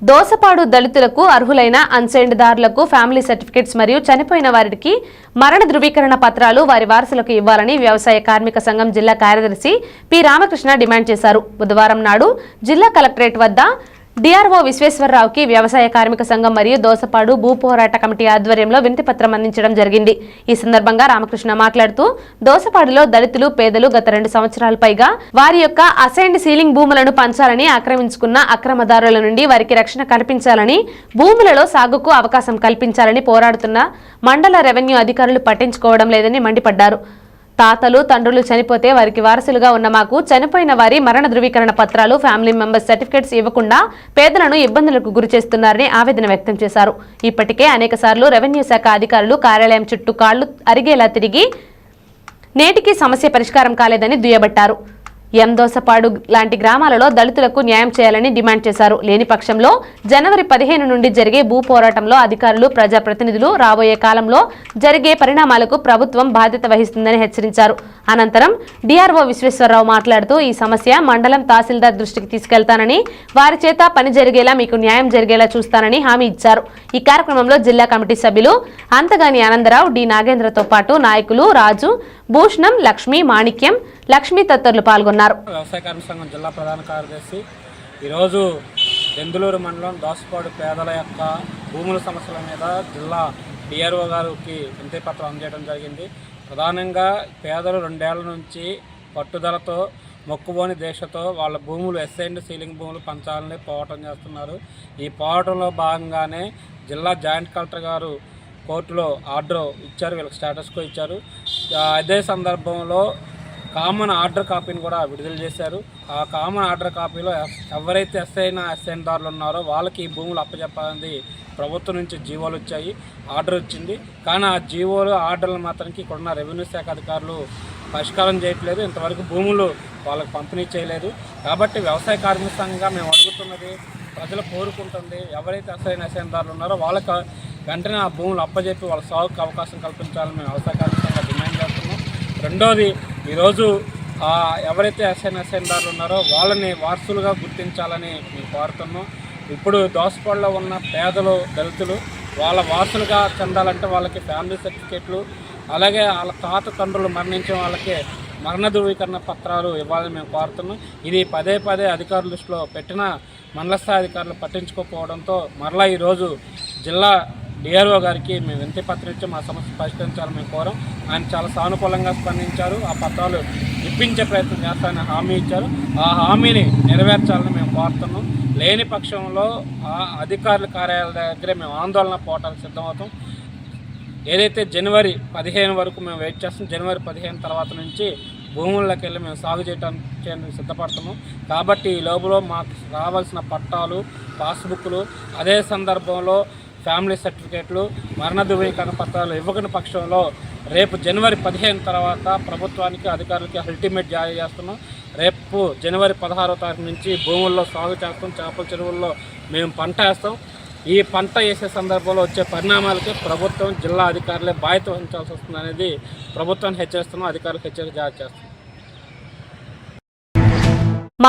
దోసపాడు దళితులకు అర్హులైన అన్సైన్డ్ దారులకు ఫ్యామిలీ సర్టిఫికెట్స్ మరియు చనిపోయిన వారికి మరణ ధృవీకరణ పత్రాలు వారి వారసులకు ఇవ్వాలని వ్యవసాయ కార్మిక సంఘం జిల్లా కార్యదర్శి పి రామకృష్ణ డిమాండ్ చేశారు. బుధవారం నాడు జిల్లా కలెక్టరేట్ వద్ద డిఆర్ఓ విశ్వేశ్వరరావుకి వ్యవసాయ కార్మిక సంఘం మరియు దోసపాడు భూ పోరాట కమిటీ ఆధ్వర్యంలో వినతిపత్రం అందించడం జరిగింది. ఈ సందర్భంగా రామకృష్ణ మాట్లాడుతూ దోసపాడులో దళితులు పేదలు గత రెండు సంవత్సరాల పైగా వారి యొక్క అసైన్డ్ సీలింగ్ భూములను పంచాలని ఆక్రమించుకున్న అక్రమదారుల నుండి వారికి రక్షణ కల్పించాలని భూములలో సాగుకు అవకాశం కల్పించాలని పోరాడుతున్న మండల రెవెన్యూ అధికారులు పట్టించుకోవడం లేదని మండిపడ్డారు. తాతలు తండ్రులు చనిపోతే వారికి వారసులుగా ఉన్న మాకు చనిపోయిన వారి మరణ ధృవీకరణ పత్రాలు ఫ్యామిలీ మెంబర్స్ సర్టిఫికెట్స్ ఇవ్వకుండా పేదలను ఇబ్బందులకు గురి చేస్తున్నారని ఆవేదన వ్యక్తం చేశారు. ఇప్పటికే అనేక రెవెన్యూ శాఖ అధికారులు కార్యాలయం చుట్టూ కాళ్ళు అరిగేలా తిరిగి నేటికి సమస్య పరిష్కారం కాలేదని దుయ్యబట్టారు. ఎందోసపాడు లాంటి గ్రామాలలో దళితులకు న్యాయం చేయాలని డిమాండ్ చేశారు. లేని పక్షంలో జనవరి పదిహేను నుండి జరిగే భూ పోరాటంలో అధికారులు ప్రజాప్రతినిధులు రాబోయే కాలంలో జరిగే పరిణామాలకు ప్రభుత్వం బాధ్యత వహిస్తుందని హెచ్చరించారు. అనంతరం డిఆర్ఓ విశ్వేశ్వరరావు మాట్లాడుతూ ఈ సమస్య మండలం తహసీల్దార్ దృష్టికి తీసుకెళ్తానని వారి చేత పని జరిగేలా మీకు న్యాయం జరిగేలా చూస్తానని హామీ ఇచ్చారు. ఈ కార్యక్రమంలో జిల్లా కమిటీ సభ్యులు అంతగాని ఆనందరావు డి నాగేంద్రతో పాటు నాయకులు రాజు భూషణం లక్ష్మి మాణిక్యం లక్ష్మీ తదితరులు పాల్గొన్నారు. వ్యవసాయ కార్మిక సంఘం జిల్లా ప్రధాన కార్యదర్శి. ఈరోజు దెందులూరు మండలం దోసపాడు పేదల యొక్క భూముల సమస్యల మీద జిల్లా డిఆర్ఓ గారికి వినతి పత్రం అందజేయడం జరిగింది. ప్రధానంగా పేదలు రెండేళ్ళ నుంచి పట్టుదలతో మొక్కుబోని దీక్షతో వాళ్ళ భూములు ఎస్ఐండ్ సీలింగ్ భూములు పంచాలని పోవటం చేస్తున్నారు. ఈ పోవటంలో భాగంగానే జిల్లా జాయింట్ కలెక్టర్ గారు కోర్టులో ఆర్డర్ ఇచ్చారు వీళ్ళకి స్టేటస్కో ఇచ్చారు. అదే సందర్భంలో కామన్ ఆర్డర్ కాపీని కూడా విడుదల చేశారు. ఆ కామన్ ఆర్డర్ కాపీలో ఎవరైతే ఎస్ఐన ఎస్ఐన్ దారులు ఉన్నారో వాళ్ళకి ఈ భూములు అప్పచెప్పాలని ప్రభుత్వం నుంచి జీవోలు వచ్చాయి ఆర్డర్ వచ్చింది. కానీ ఆ జీవోలు ఆర్డర్లు మాత్రానికి ఇక్కడున్న రెవెన్యూ శాఖ అధికారులు పరిష్కారం చేయట్లేదు. ఇంతవరకు భూములు వాళ్ళకి పంపిణీ చేయలేదు. కాబట్టి వ్యవసాయ కార్మిక సంఘంగా మేము అడుగుతున్నది ప్రజలు కోరుకుంటుంది ఎవరైతే అసైన్ అసైన్దారులు ఉన్నారో వాళ్ళకి వెంటనే ఆ భూములు అప్పజెప్పి వాళ్ళ సాగుకు అవకాశం కల్పించాలని మేము వ్యవసాయ కార్మిక సంఘం రెండోది ఈరోజు ఎవరైతే ఎస్ఎన్ ఎస్ఎన్దారులు ఉన్నారో వాళ్ళని వారసులుగా గుర్తించాలని మేము కోరుతున్నాం. ఇప్పుడు దోసపాడులో ఉన్న పేదలు దళితులు వాళ్ళ వారసులుగా చెందాలంటే వాళ్ళకి ఫ్యామిలీ సర్టిఫికేట్లు అలాగే వాళ్ళ తాత తండ్రులు మరణించిన వాళ్ళకి మరణ ధృవీకరణ పత్రాలు ఇవ్వాలని మేము కోరుతున్నాం. ఇది పదే పదే అధికారుల దృష్టిలో పెట్టిన మండల స్థాయి అధికారులు పట్టించుకోకపోవడంతో మరలా ఈరోజు జిల్లా డిఆర్ఓ గారికి మేము వింత పత్రం ఇచ్చి మా సమస్య పరిష్కరించాలని మేము కోరం. ఆయన చాలా సానుకూలంగా స్పందించారు. ఆ పత్రాలు ఇప్పించే ప్రయత్నం చేస్తానని హామీ ఇచ్చారు. ఆ హామీని నెరవేర్చాలని మేము కోరుతున్నాం. లేని పక్షంలో ఆ అధికారుల కార్యాలయాల దగ్గరే మేము ఆందోళన పోవటానికి సిద్ధమవుతాం. ఏదైతే జనవరి పదిహేను వరకు మేము వెయిట్ చేస్తాం జనవరి పదిహేను తర్వాత నుంచి భూముల్లోకి వెళ్ళి మేము సాగు చేయడానికి చేయడానికి సిద్ధపడుతున్నాం. కాబట్టి ఈ లోపల మాకు రావాల్సిన పట్టాలు పాస్బుక్లు అదే సందర్భంలో ఫ్యామిలీ సర్టిఫికేట్లు మరణ ధృవీకరణ పత్రాలు ఇవ్వకని పక్షంలో రేపు జనవరి పదిహేను తర్వాత ప్రభుత్వానికి అధికారులకి అల్టిమేట్ జారీ చేస్తున్నాం. రేపు జనవరి పదహారో తారీఖు నుంచి భూముల్లో సాగు చేస్తాం చేపల చెరువుల్లో మేము పంట వేస్తాం. ఈ పంట వేసే సందర్భంలో వచ్చే పరిణామాలకి ప్రభుత్వం జిల్లా అధికారులే బాధ్యత వహించాల్సి వస్తుంది అనేది ప్రభుత్వాన్ని హెచ్చరిస్తున్నాం అధికారులకు హెచ్చరిక జారీ చేస్తున్నాం.